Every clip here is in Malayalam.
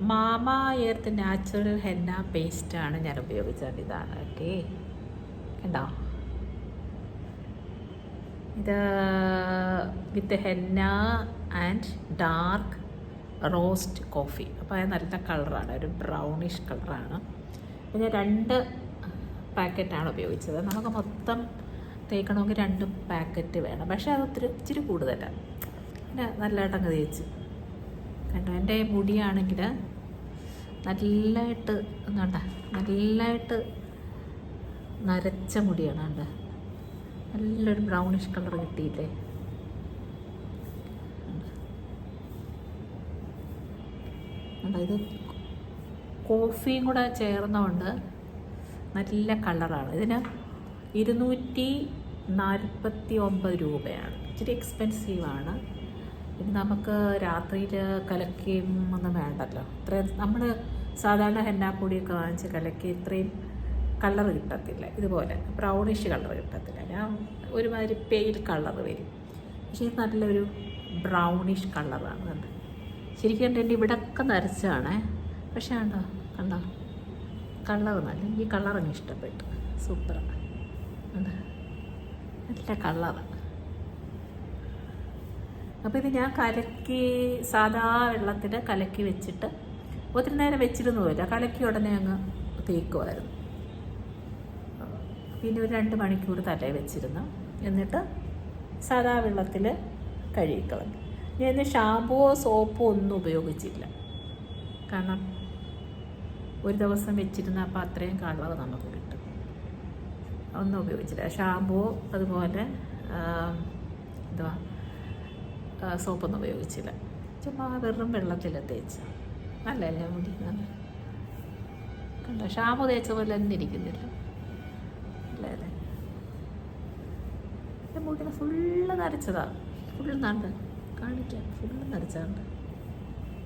Mama earth natural henna paste ആണ് ഞാൻ ഉപയോഗിച്ചത് ഇതാണ് ഓക്കെ. കണ്ടോ? ഇത് with henna and dark roast coffee. അപ്പോൾ അത് നല്ല കളറാണ് ഒരു ബ്രൗണിഷ് കളറാണ്. പിന്നെ രണ്ട് പാക്കറ്റാണ് ഉപയോഗിച്ചത്. നമുക്ക് മൊത്തം തേക്കണമെങ്കിൽ രണ്ട് പാക്കറ്റ് വേണം. പക്ഷേ അത് ഒത്തിരി ഇച്ചിരി കൂടുതലാണ് പിന്നെ നല്ലതായിട്ട് അങ്ങ് തേച്ച്. കണ്ടോ? എന്റെ മുടിയാണെങ്കിൽ നല്ലതായിട്ട് എന്താണ്ട നല്ലതായിട്ട് നരച്ച മുടിയാണ് കണ്ട? നല്ലൊരു ബ്രൗണിഷ് കളർ കിട്ടിയില്ലേ? ഇത് കോഫിയും കൂടെ ചേർന്നുകൊണ്ട് നല്ല കളറാണ്. ഇതിന് ഇരുന്നൂറ്റി നാൽപ്പത്തി ഒമ്പത് രൂപയാണ്. ഇച്ചിരി എക്സ്പെൻസീവാണ് ഇത് നമുക്ക് രാത്രിയിൽ കലക്കിയും ഒന്നും വേണ്ടല്ലോ. ഇത്രയും നമ്മൾ സാധാരണ ഹെന്നാപ്പൊടിയൊക്കെ വാങ്ങിച്ച് കലക്കി ഇത്രയും കളർ കിട്ടത്തില്ല. ഇതുപോലെ ബ്രൗണിഷ് കളർ കിട്ടത്തില്ല. ഞാൻ ഒരുമാതിരി പെയിൽ കളർ വരും. പക്ഷേ നല്ലൊരു ബ്രൗണിഷ് കളറാണ് കണ്ടത് ശരിക്കും എന്റെ ഇവിടെയൊക്കെ നരച്ചാണേ പക്ഷേ കണ്ടോ കണ്ടോ? കളർ നല്ല ഈ കളർ അങ്ങ് ഇഷ്ടപ്പെട്ടു. സൂപ്പറാണ് നല്ല കളറാണ് അപ്പോൾ ഇത് ഞാൻ കലക്കി സാധാ വെള്ളത്തിൽ കലക്കി വെച്ചിട്ട് ഒത്തിരി നേരം വെച്ചിരുന്നു പോയില്ല കലക്കി ഉടനെ അങ്ങ് തേക്കുമായിരുന്നു പിന്നെ ഒരു രണ്ട് മണിക്കൂർ തലേ വെച്ചിരുന്നു. എന്നിട്ട് സാധാ വെള്ളത്തിൽ കഴുകിക്കളഞ്ഞു. ഞാൻ ഇന്ന് ഷാമ്പുവോ സോപ്പോ ഒന്നും ഉപയോഗിച്ചില്ല. കാരണം ഒരു ദിവസം വെച്ചിരുന്ന അപ്പോൾ അത്രയും കളർ നമുക്ക് കിട്ടും. ഒന്നും ഉപയോഗിച്ചില്ല. ഷാമ്പുവോ അതുപോലെ എന്തുവാ? സോപ്പൊന്നും ഉപയോഗിച്ചില്ല. ചുമ്മാ വെറും വെള്ളത്തിൽ തേച്ച് നല്ലല്ലേ മുടി? നല്ല. കണ്ടോ? ഷാമ്പു തേച്ച പോലെ തന്നെ ഇരിക്കുന്നില്ല. അല്ലേ എന്റെ മുടിനെ ഫുള്ള് നരച്ചതാ. ഫുള്ള് നണ്ട് കാണിക്കാം. ഫുള്ള് നരച്ചാണ്ട്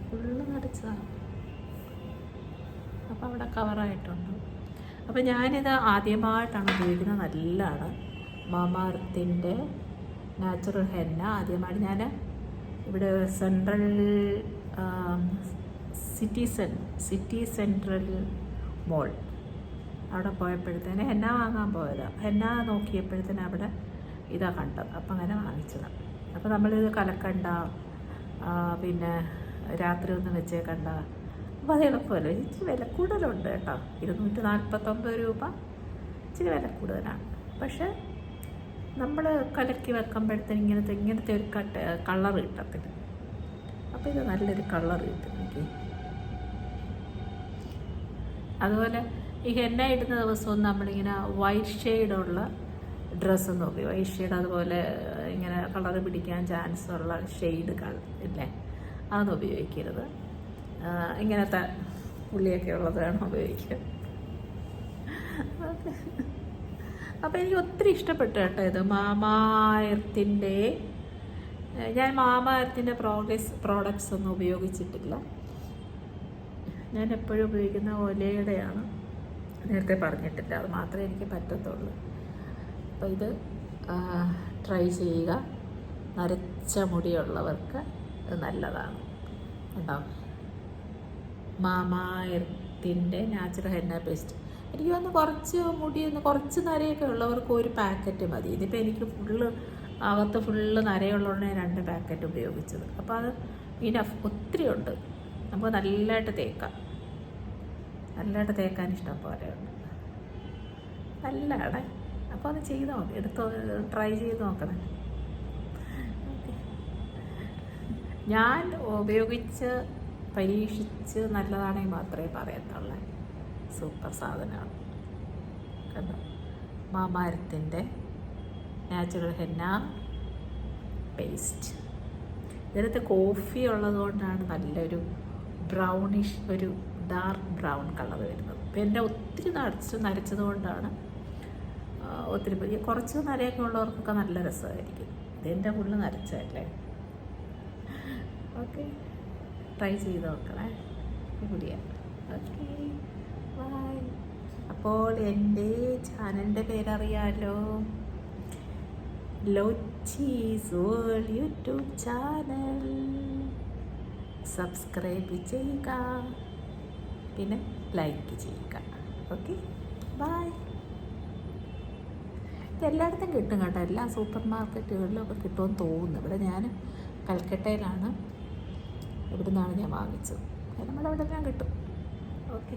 ഫുള്ള് നരച്ചതാ. അപ്പോൾ അവിടെ കവറായിട്ടുണ്ട് അപ്പോൾ ഞാനിത് ആദ്യമായിട്ടാണ് ഉപയോഗിക്കുന്നത്. നല്ലതാണ്. മാമാർത്തിന്റെ നാച്ചുറൽ ഹെന്ന ആദ്യമായിട്ട് ഞാൻ ഇവിടെ സെൻട്രൽ സിറ്റി സെൻ സിറ്റി സെൻട്രൽ മോൾ അവിടെ പോയപ്പോഴത്തേന് ഹെന്ന വാങ്ങാൻ പോയത്. ഹെന്ന നോക്കിയപ്പോഴത്തേന് അവിടെ ഇതാ കണ്ടത്. അപ്പം അങ്ങനെ വാങ്ങിച്ചത്. അപ്പോൾ നമ്മളിത് കലക്കണ്ട പിന്നെ രാത്രി ഒന്ന് വെച്ചേക്കണ്ട. അപ്പോൾ അത് എളുപ്പമല്ലോ? ഇച്ചിരി വില കൂടുതലുണ്ട് കേട്ടോ. ഇരുന്നൂറ്റി നാൽപ്പത്തൊമ്പത് രൂപ. ഇച്ചിരി വില കൂടുതലാണ്. പക്ഷേ നമ്മൾ കലക്കി വെക്കുമ്പോഴത്തേന് ഇങ്ങനത്തെ ഇങ്ങനത്തെ ഒരു കട്ട് കളർ കിട്ടത്തില്ല അപ്പോൾ ഇത് നല്ലൊരു കളർ കിട്ടും എനിക്ക്. അതുപോലെ ഈ ഹെന്ന ഇടുന്ന ദിവസവും നമ്മളിങ്ങനെ വൈറ്റ് ഷെയ്ഡുള്ള ഡ്രസ്സ് നോക്കി. വൈറ്റ് ഷെയ്ഡ് അതുപോലെ ഇങ്ങനെ കളർ പിടിക്കാൻ ചാൻസ് ഉള്ള ഷെയ്ഡ് ഇല്ലേ? അതൊന്നും ഉപയോഗിക്കരുത്. ഇങ്ങനത്തെ ഉള്ളിയൊക്കെ ഉള്ളതാണ് ഉപയോഗിക്കുക ഓക്കെ. അപ്പോൾ എനിക്ക് ഒത്തിരി ഇഷ്ടപ്പെട്ടു കേട്ടോ ഇത്. മാമായത്തിന്റെ ഞാൻ മാമായത്തിന്റെ പ്രോഗ്രസ് പ്രോഡക്ട്സ് ഒന്നും ഉപയോഗിച്ചിട്ടില്ല. ഞാൻ എപ്പോഴും ഉപയോഗിക്കുന്ന ഒലയുടെയാണ്. നേരത്തെ പറഞ്ഞിട്ടില്ല. അത് മാത്രമേ എനിക്ക് പറ്റത്തുള്ളൂ. അപ്പോൾ ഇത് ട്രൈ ചെയ്യുക. നരച്ച മുടിയുള്ളവർക്ക് നല്ലതാണ് ഉണ്ടാവും മാമായത്തിന്റെ നാച്ചുറൽ ഹെന്ന പേസ്റ്റ് എനിക്ക് കുറച്ച് മുടിയൊന്ന് കുറച്ച് നരയൊക്കെ ഉള്ളവർക്ക് ഒരു പാക്കറ്റ് മതി. ഇതിപ്പോൾ എനിക്ക് ഫുള്ള് അകത്ത് ഫുള്ള് നരയുള്ളതുകൊണ്ട് ഞാൻ രണ്ട് പാക്കറ്റ് ഉപയോഗിച്ചത്. അപ്പോൾ അത് ഇനഫ് ഒത്തിരി ഉണ്ട്. നമുക്ക് നല്ലതായിട്ട് തേക്കാം. നല്ലതായിട്ട് തേക്കാൻ ഇഷ്ടം പോലെ ഉണ്ട്. നല്ലതാണ്. അപ്പോൾ അത് ചെയ്ത് നോക്കി. എടുത്ത് ട്രൈ ചെയ്ത് നോക്കണം. ഞാൻ ഉപയോഗിച്ച് പരീക്ഷിച്ച് നല്ലതാണെങ്കിൽ മാത്രമേ പറയത്തുള്ളൂ. സൂപ്പർ സാധനമാണ്. കണ്ടോ? മാമാരത്തിന്റെ നാച്ചുറൽ ഹെന്ന പേസ്റ്റ് ഇതിനകത്ത് കോഫി ഉള്ളതുകൊണ്ടാണ് നല്ലൊരു ബ്രൗണിഷ് ഒരു ഡാർക്ക് ബ്രൗൺ കളർ വരുന്നത്. ഇപ്പം എന്റെ ഒത്തിരി നരച്ച് നരച്ചത് കൊണ്ടാണ് ഒത്തിരി കുറച്ച് നരയൊക്കെ ഉള്ളവർക്കൊക്കെ നല്ല രസമായിരിക്കും. ഇതെന്റെ ഫുള്ള് നരച്ചല്ലേ ഓക്കെ ട്രൈ ചെയ്ത് നോക്കണേ. കുടിയാണ് ഓക്കെ ബൈ അപ്പോൾ എന്റെ ചാനലിന്റെ പേരറിയാലോ? ലോച്ചീസ് വേൾഡ് യൂട്യൂബ് ചാനൽ. സബ്സ്ക്രൈബ് ചെയ്യുക. പിന്നെ ലൈക്ക് ചെയ്യുക. ഓക്കെ? ബായ് എല്ലായിടത്തും കിട്ടും കേട്ടോ. എല്ലാ സൂപ്പർ മാർക്കറ്റുകളിലും ഒക്കെ കിട്ടുമെന്ന് തോന്നുന്നു. ഇവിടെ ഞാൻ കൽക്കട്ടയിലാണ്. ഇവിടെ നിന്നാണ് ഞാൻ വാങ്ങിച്ചത്. നമ്മളവിടെ അവിടെ കിട്ടും. ഓക്കെ?